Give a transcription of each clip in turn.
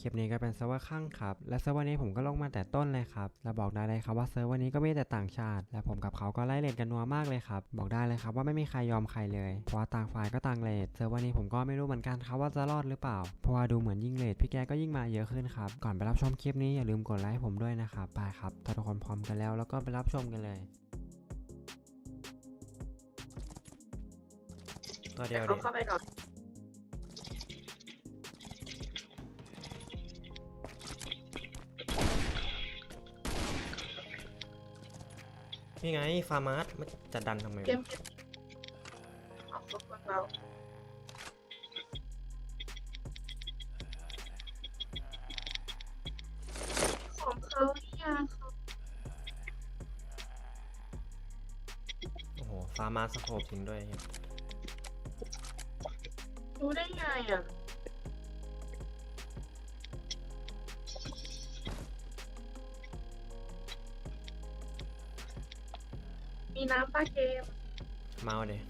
คลิปนี้ก็เป็นเซิร์ฟเวอร์ข้างครับ และเซิร์ฟเวอร์นี้ผมก็ลงมาแต่ต้นเลยครับ และบอกได้เลยครับว่าเซิร์ฟเวอร์นี้ก็มีแต่ต่างชาติ และผมกับเขาก็ไล่เลทกันนัวมากเลยครับ บอกได้เลยครับว่าไม่มีใครยอมใครเลย เพราะว่าต่างฝ่ายก็ต่างเลทเซิร์ฟเวอร์นี้ผมก็ไม่รู้เหมือนกันครับว่าจะรอดหรือเปล่า เพราะว่าดูเหมือนยิ่งเลทพี่แกก็ยิ่งมาเยอะขึ้นครับ ก่อนไปรับชมคลิปนี้อย่าลืมกดไลค์ให้ผมด้วยนะครับ ไปครับ ถ้าทุกคนพร้อมกันแล้วแล้วก็ไปรับชมกันเลยตัวเดียวเขาดิเข้าไปก่อน นี่ไงฟาร์มาร์สมันจะดันทำไมเกวะมเกมเอาครบคนเราของเขาเนี่ยเขาโอ้โหฟาร์มาร์สโคปจริงด้วยเหี้ยรู้ได้ไงอะ น้ำป้าเกม เมาเดย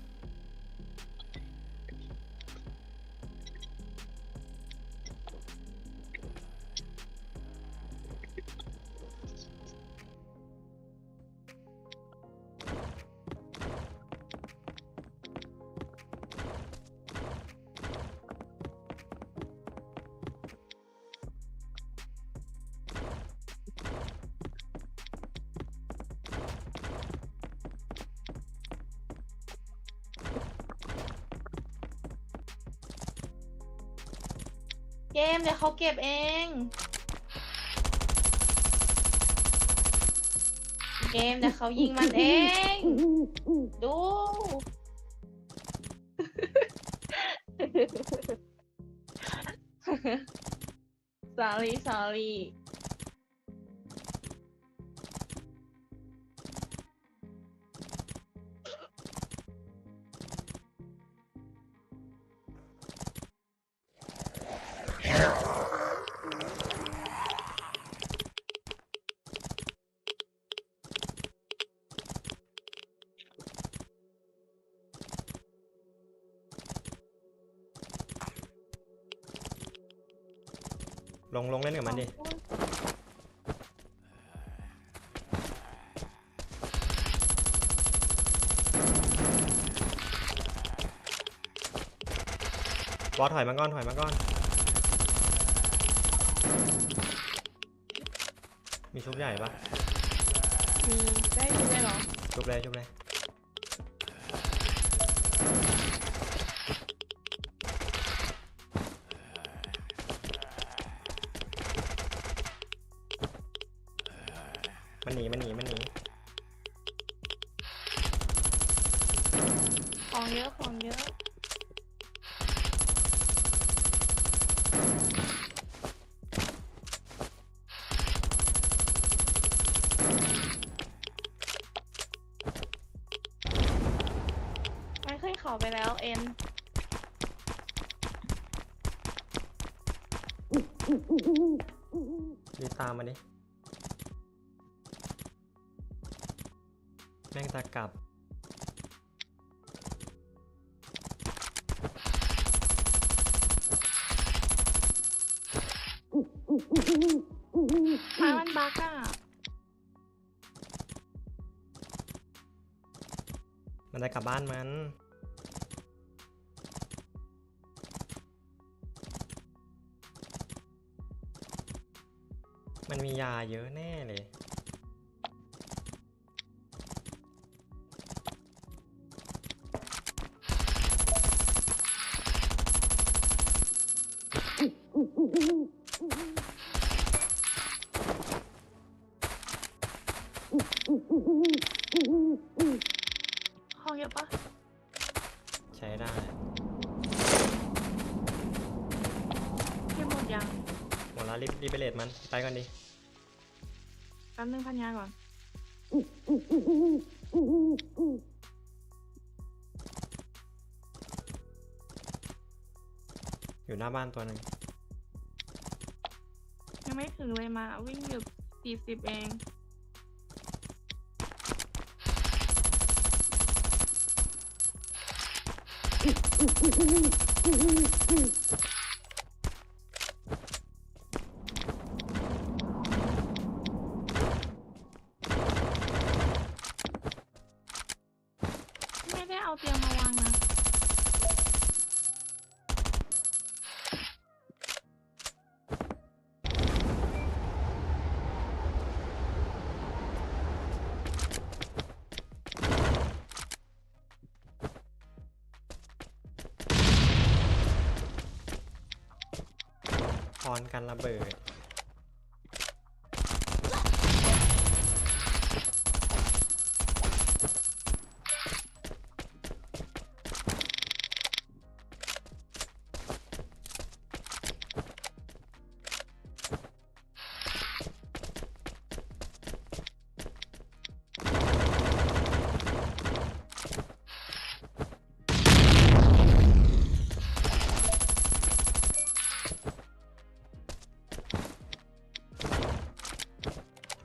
เกมเดี๋ยวเขาเก็บเอง เกมเดี๋ยวเขายิงมันเอง ดูสา ลีสาลีลงลงเล่นกับมันดิ วอถอยมาก่อนถอยมาก่อน มีชุบใหญ่ปะมีได้ยินไหมเหรอ ชุบเลยชุบเลย มมาดิ แม่งจะกลับ ไม้มันบักอะมันจะกลับบ้านมัน มันมียาเยอะแน่เลยของเยอะปะใช้ได้เก็บหมดยังหมดแล้วรีบรีบไปเลดมัน ไปก่อนดิแป๊บนึงพันยาก่อนอยู่หน้าบ้านตัวหนึ่งยังไม่ถึงเลยมา วิ่งอยู่สี่สิบเองม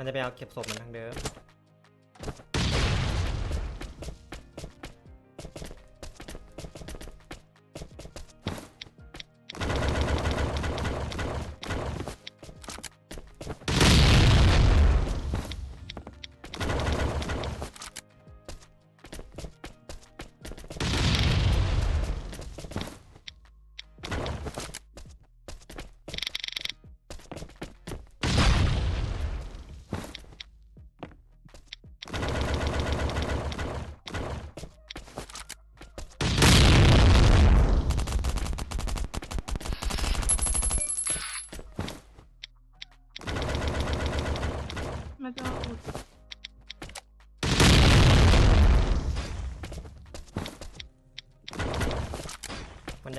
มันจะไปเอาเก็บศพมันทางเดิม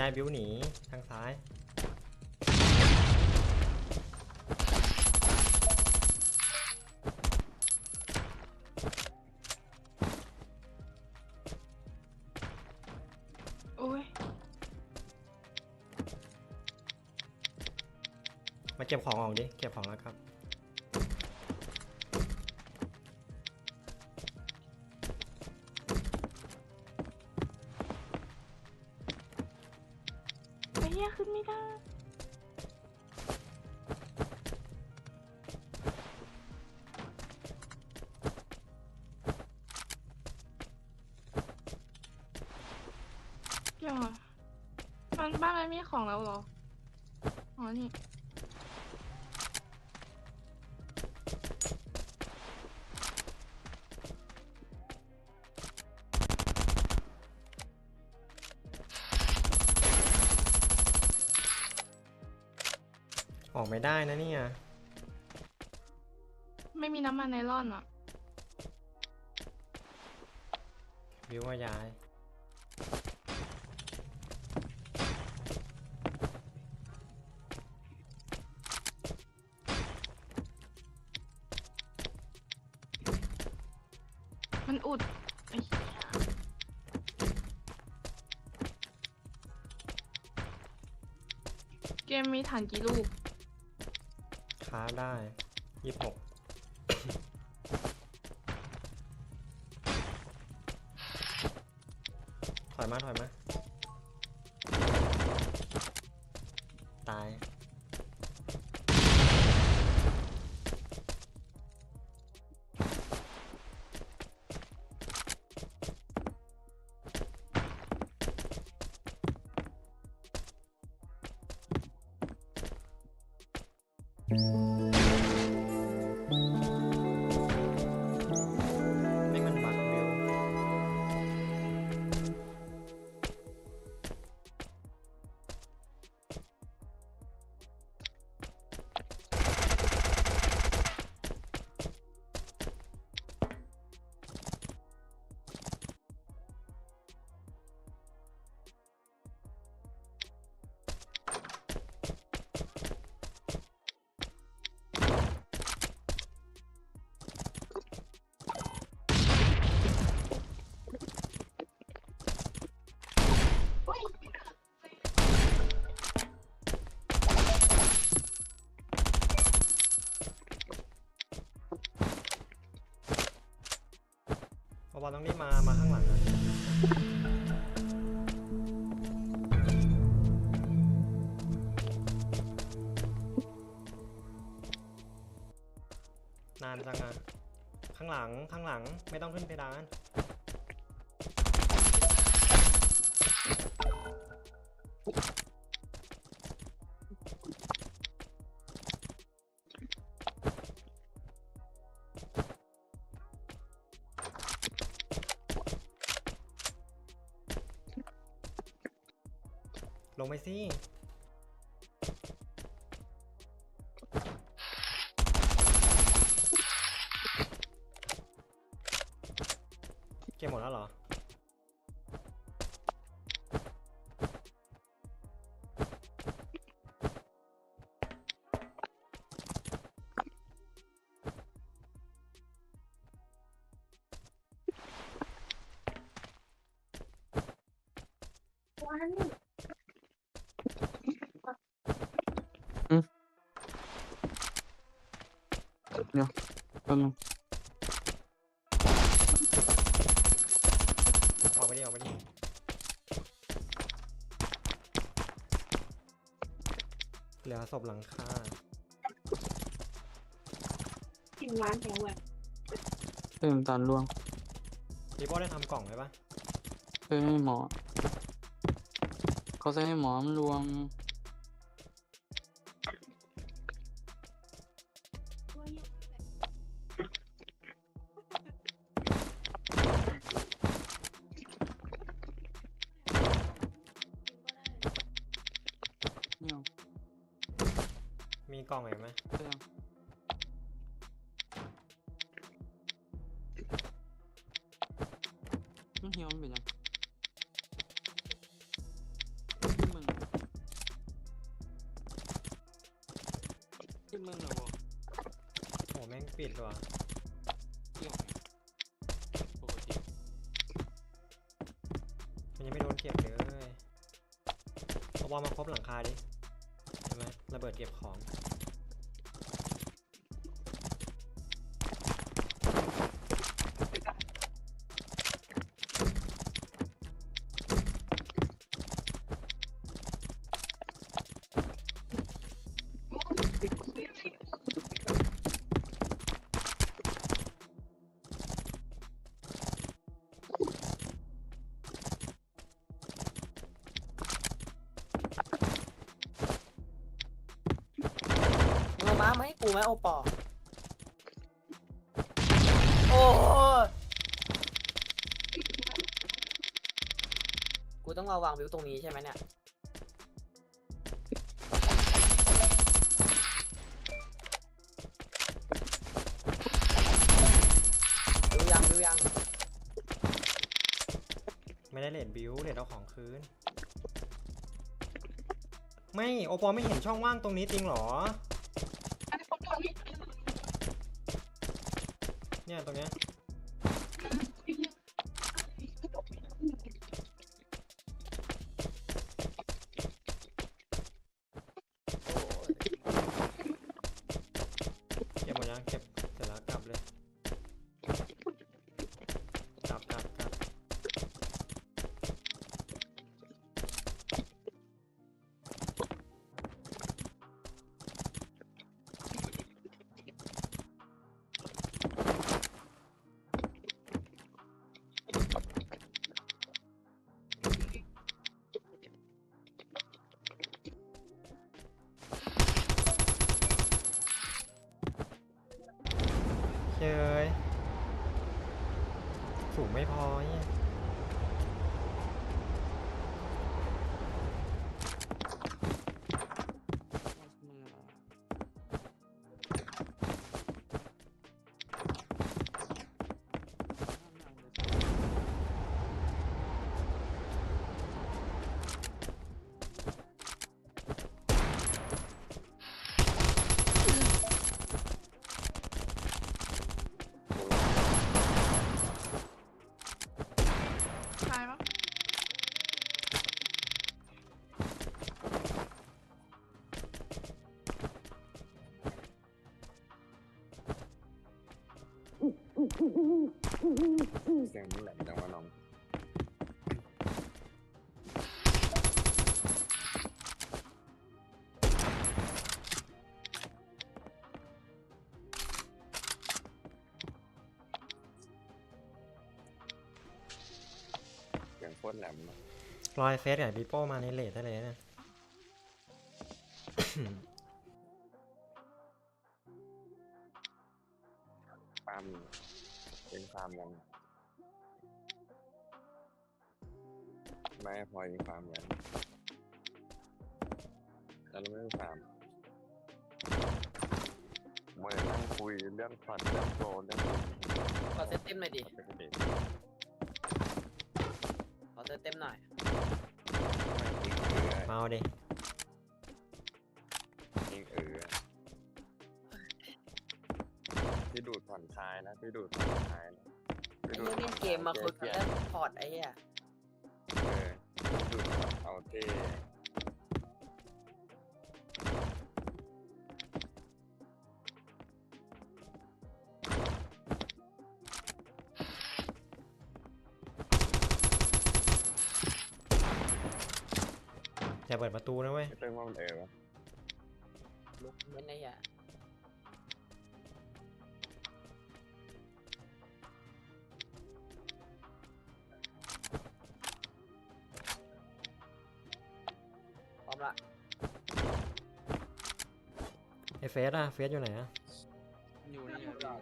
ายบิวหนี ทางซ้าย โอ้ยมาเก็บของออกดิ เก็บของแล้วครับ เหี้ยขึ้นไม่ได้เดี๋ยวมันบ้านมันมีของแล้วเหรอ อ๋อนี่ ออกไม่ได้นะเนี่ย ไม่มีน้ำมันไนลอนอะบิวว่าย้าย มันอุดไอ้เหี้ยเกมมีฐานกี่ลูก ค้าได้ยี่สิบหกถอยมาถอยมา ว่าต้องรีบมา มาข้างหลังนะนานจังอะข้างหลังข้างหลังไม่ต้องขึ้นเพดาน งไปสิเกมหมดแล้วเหรอ one. ป๊บนึงออกไปดิออกไปดิเหลือศพหลังคากินร้านแถวแบบเติมตาลล่วงพี่โป้ได้ทำกล่องไว้ปะเติมให้หมอ เขาใส่ให้หมอมันรวม ที่มึงเหรอบอกโอ้แม่งปิดว่ะเกี่ยวไหมปกติมันยังไม่โดนเก็บเลยเอาบอลมาครบหลังคาดิใช่ไหมระเบิดเก็บของมึง ไหมโอปอโอ้ยกูต้องมาวางวิวตรงนี้ใช่ไหมเนี่ยดูยังดูยังไม่ได้เลดบิวเลดเอาของคืน ไม่ โอปอไม่เห็นช่องว่างตรงนี้จริงเหรอ เนี่ย เสียงมึงแหลมจังวะน้องเสียงโคตรแหลมอะ รอยเฟสกับปีโป้มาในเลทได้เลยนะ มาเอาดิยิงเออพี่ดูดผ่อนคลายนะพี่ดูดผ่อนคลายนะไอ้พี่ดูเหี้ดยเล่นเกมมาคุยกันเรื่องพอร์ตไอ้เหี้ยเออพี่ดูดผ่อนเอาเท่ ประตูนะเว้ยไม่เป็นว่ามันเออวะลุกเล่นไอ้เหี้ยพร้อมละไอเฟสอะเฟสอยู่ไหนอะอยู่นี่อะ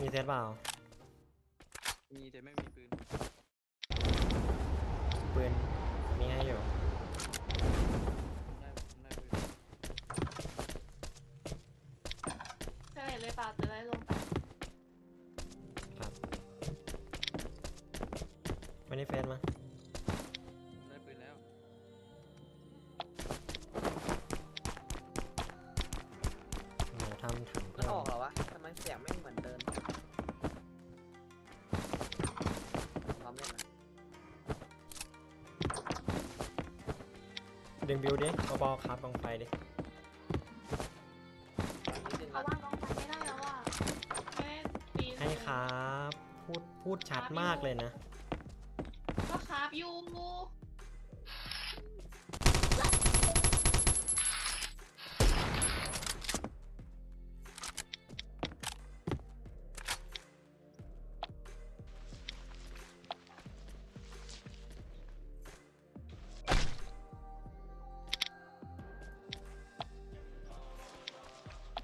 มีเซตเปล่ามีแต่ไม่มีปืน ปืนมีให้อยู่ ได้ได้ปืน เจะเลยเปล่าจะได้ลงไปครับไม่ได้เฟสมาได้ปืนแล้วหนูทำถังมัเพื่นอออกเหรอวะทำไมเสียงไม่เหมือนเดิมพร้อมเล่นนะดึงบิวดิเอาบอลครับลงไปดินิด ครับพูดพูดชัดมากเลยนะก็คาบอยู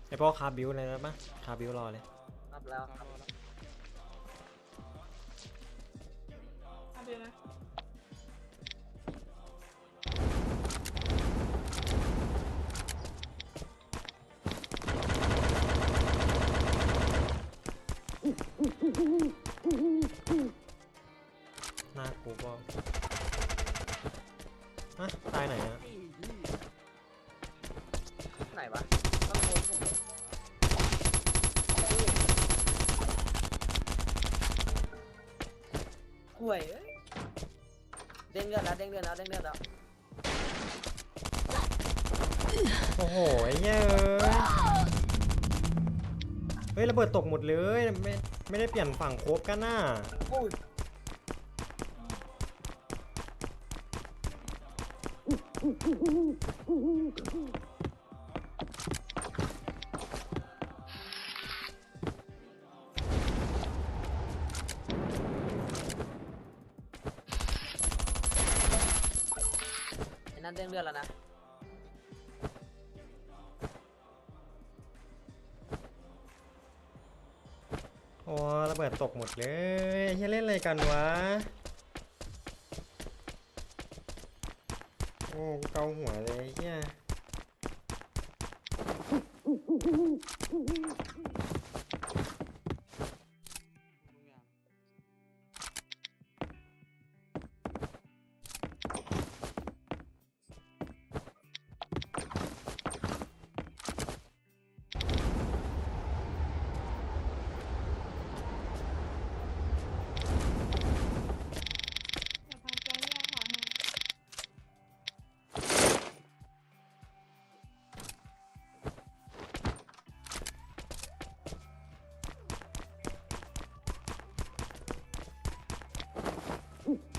ไอพวกคาบิวอะไรแล้วปะคาบิวรอเลย รับแล้วคครัรับ โอ้โหไอ้เหี้ยเอ้ยเฮ้ยระเบิดตกหมดเลยไม่ไม่ได้เปลี่ยนฝั่งโคบกันน่ะไอ้นั่นเด้งเลือดแล้วนะ ตกหมดเลยอ้เหี้ยเล่นอะไรกันวะ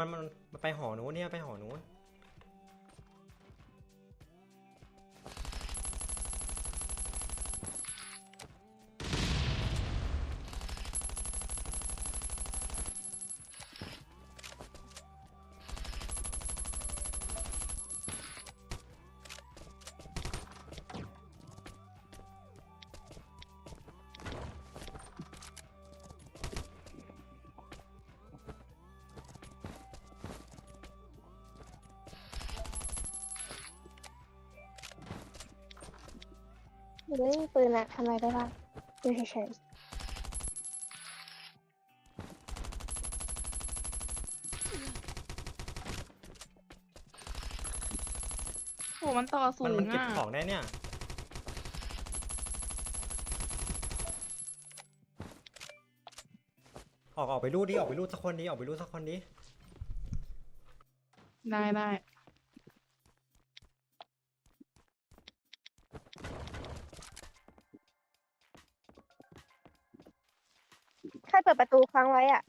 มันมันมันไปหอนู้นเนี่ยไปหอนู้นหนู ทำอะไรได้บ้างอยู่เฉยโหมันต่อสูมันงมันเก็บอะของได้เนี่ย ออกออกไปรูดดิออกไปรูดสักคนดิออกไปรูดสักคนดิได้ได้ ครเปิดประตูค้างไว้อะ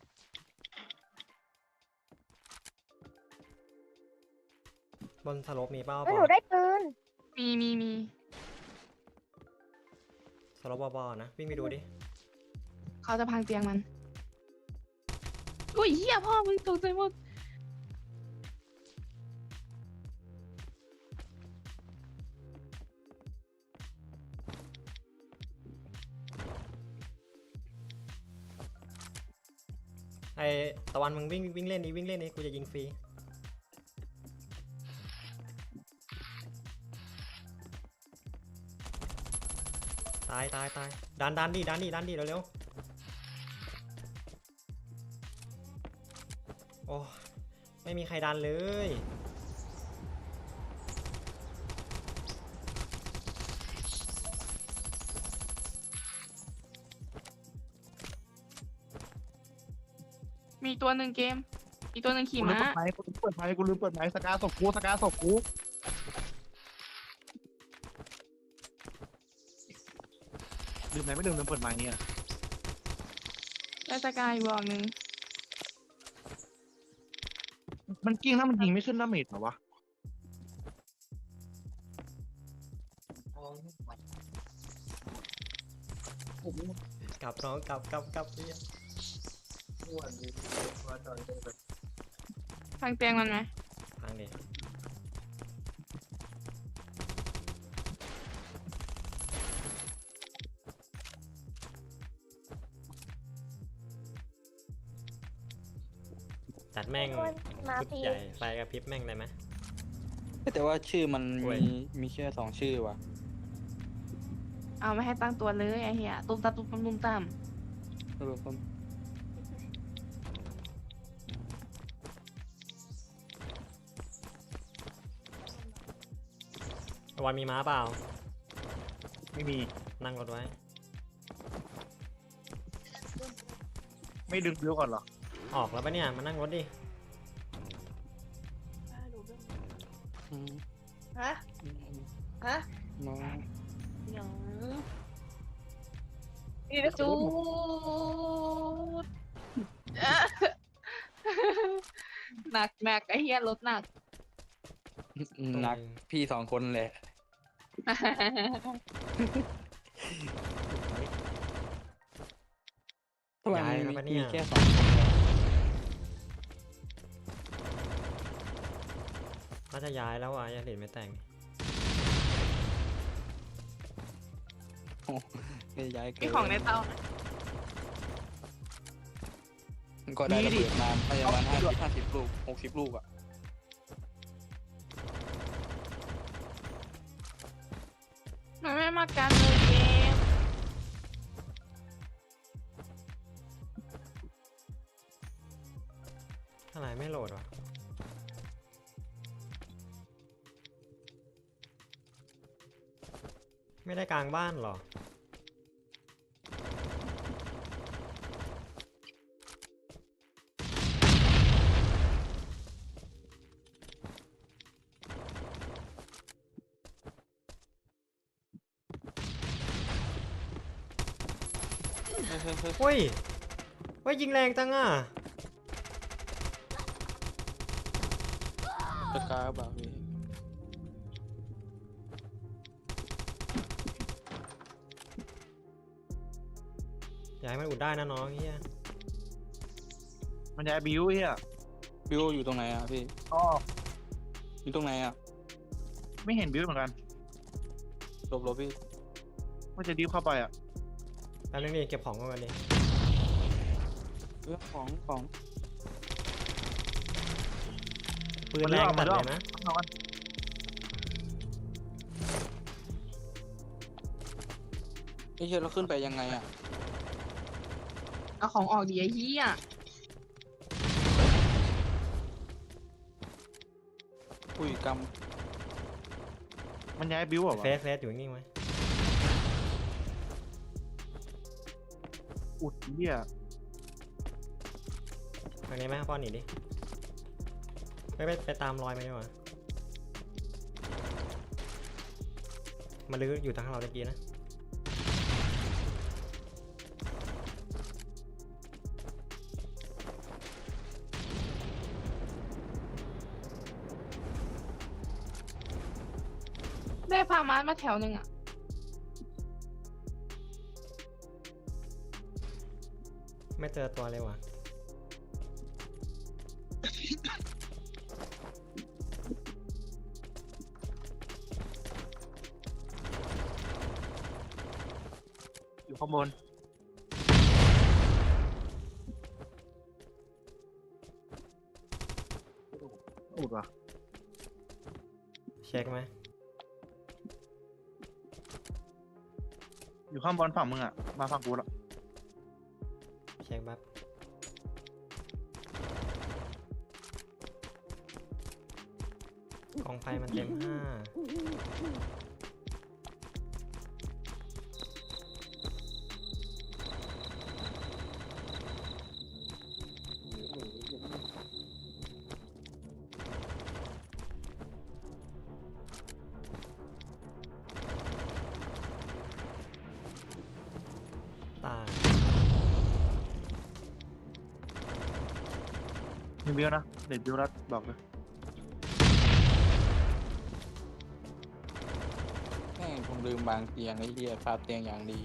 บนสโลปมีเป้าเฮ้ยปหนูได้ปืน มีมีมีสโลปบอๆนะวิ่งไปดูดิเขาจะพังเตียงมันอุ้ยเฮียพ่อมึงตกใจหมดะวันมึงวิ่งวิ่งเล่นนี้วิ่งเล่นนี้กูจะยิงฟรีตายตายตายดันดันดิดันดิดันดิเร็วเร็วโอ้ไม่มีใครดันเลย ตัวหนึ่งเกม อีกตัวหนึ่งขี่กูลืมม้า เปิดไมค์กูลืมเปิดไมค์กูลืมเปิดไมค์สกาศพกูสกาศพกูลืมไหมไม่ลืมลืมเปิดไมค์เนี่ยได้สกายอีกบอกหนึ่งมันกิ้งถ้ามันยิงไม่ขึ้นดาเมจเหรอวะกลับน้องกลับกลับกลับเหี้ย พังเตียงมันไหมพังดิจัดแม่งมาชุดพีใหญ่ไฟกระพริบแม่งเลยไหม แต่ว่าชื่อมันโอ้ย มีมีแค่สองชื่อว่ะเอาไม่ให้ตั้งตัวเลยไอ้เหี้ยตุ้มตามตุ้มตามตุ้มตามไม่รู้ผม วันมีม้าเปล่า ไม่มี นั่งรถไว้ ไม่ดึงเดียวก่อนเหรอ ออกแล้วปะเนี่ย มานั่งรถดิอืมฮะอืมฮะน้องหยองจูดหนักหนักไอ้เหี้ยรถหนัก หนักพี่สองคนแหละ ทำไมย้ายมีแล้วปะเนี่ยมีแค่สองคนวะน่าจะย้ายแล้วอะยังเหรียญไม่แต่งไม่ย้ายเกิมีของในเตาไหมก็ได้ระเบิดมาพยาบาลห้าสิบห้าสิบลูกหกสิบลูกอะ มันไม่มากันเลยเกมทำไมไม่โหลดวะไม่ได้กลางบ้านหรอ ฮ้ยเฮ้ยเฮ้ยเฮ้ยเฮ้ยยิงแรงจังอะสกาบ่าพี่อย่าให้มันอุดได้นะน้องเฮียมันย้ายบิวเฮียบิวอยู่ตรงไหนอะพี่อ๋ออยู่ตรงไหนอะไม่เห็นบิวเหมือนกันหลบหลบพี่ว่าจะดิวเข้าไปอะ แป๊บนึงดิเก็บของก่อนดิเรื่องของของปืนแรงจัดเลยนะเอากันอ้เหี้ยเราขึ้นไปยังไงอะเอาของออกดีไอ้เหี้ยอุ้ยกมันย้ายบิวเหรอเฟวะสเฟสอยู่นิ่งๆไว้อุ เหี้ยทางนี้ไหมป้อนหนีดิไม่ไปไปตามรอยมาดีกว่ามาลื้ออยู่ทางเราตะกี้นะได้พามามาแถวหนึ่งอะ ไม่เจอตัวเลยว่ะ อยู่ข้างบนอุดว่ะเช็คไหมอยู่ข้างบนฝั่งมึงอะ มาฝั่งกูละ มันเต็มห้าตายมีบิวนะเด็ดบิวรัดบอกเลย ลืมบางเตียงไอ้เหี้ยภาพเตียงอย่างดี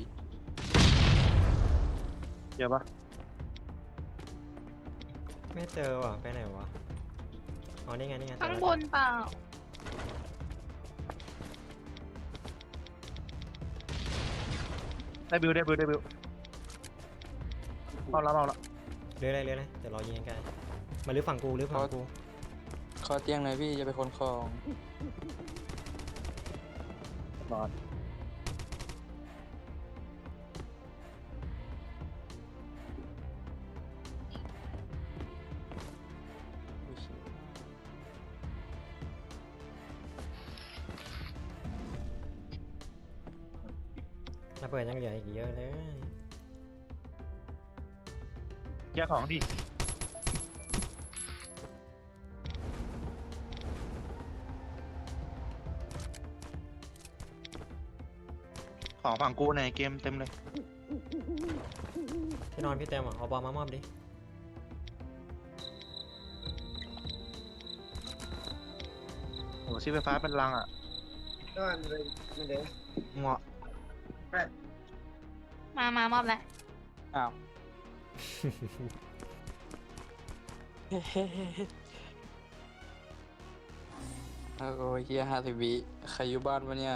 เดี๋ยวปะไม่เจอว่ะ ไปไหนวะ อ๋อ นี่ไง นี่ไงเจอข้างแล้วบนเปล่า ได้บิวได้บิวได้บิวเอาละเอาละเรื่อยๆเรื่อยๆเดี๋ยวรอยิงกันมาลื้อฝั่งกูลื้อฝั่งกู ขอเตียงหน่อยพี่จะไปคนของ นอน ระเบิดยังเหลืออีกเยอะเลยแยกของดิของฝั่งกูในเกมเต็มเลย ที่นอนพี่เต็มอะเอาบอลมามอบดิโอ้ชิไฟฟ้าเป็นรังอะเหมาะมามามอบแล้วอ้าวโอ้ยเฮียห้าสิบวิใครอยู่บ้านวะเนี่ย